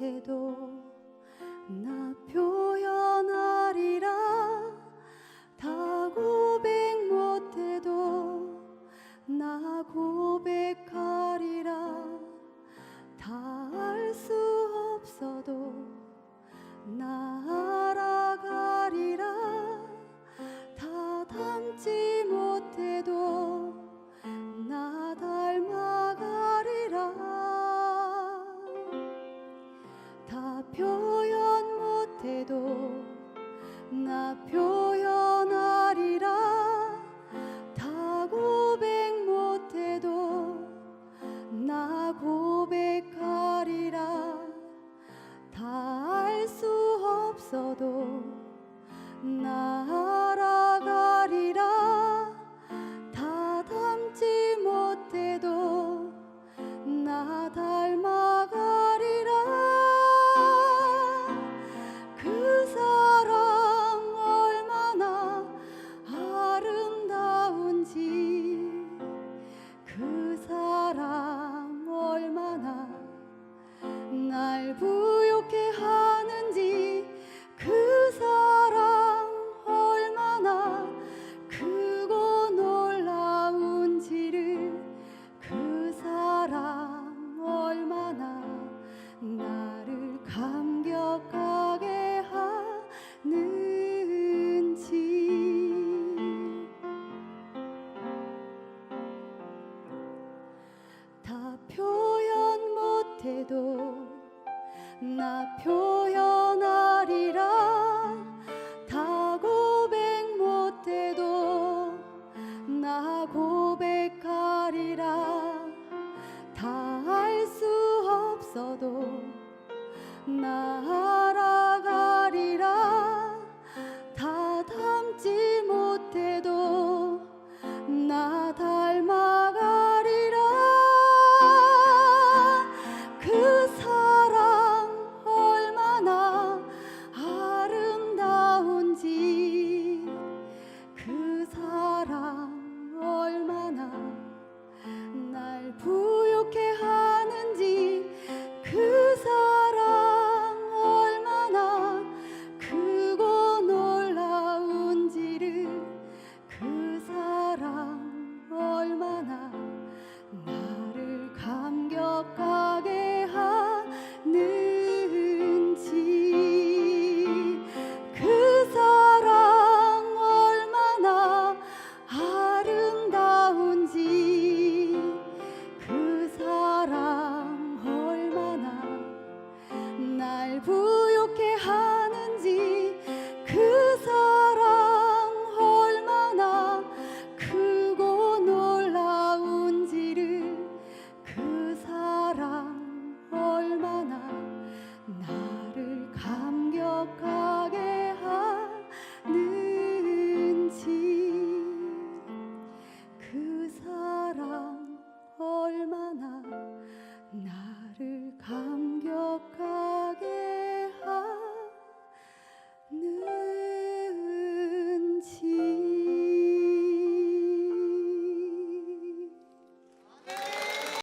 밑에도 나 표현하리라. 다 고백 못해도 나 고백하리라. 다 알 수 없어도 나 알아가리라. 다 담지 못해도 부욕해 하는지 그 사랑 얼마나 크고 놀라운지를 그 사랑 얼마나 나를 감격하게 하는지. 다 표현 못해도 나 표.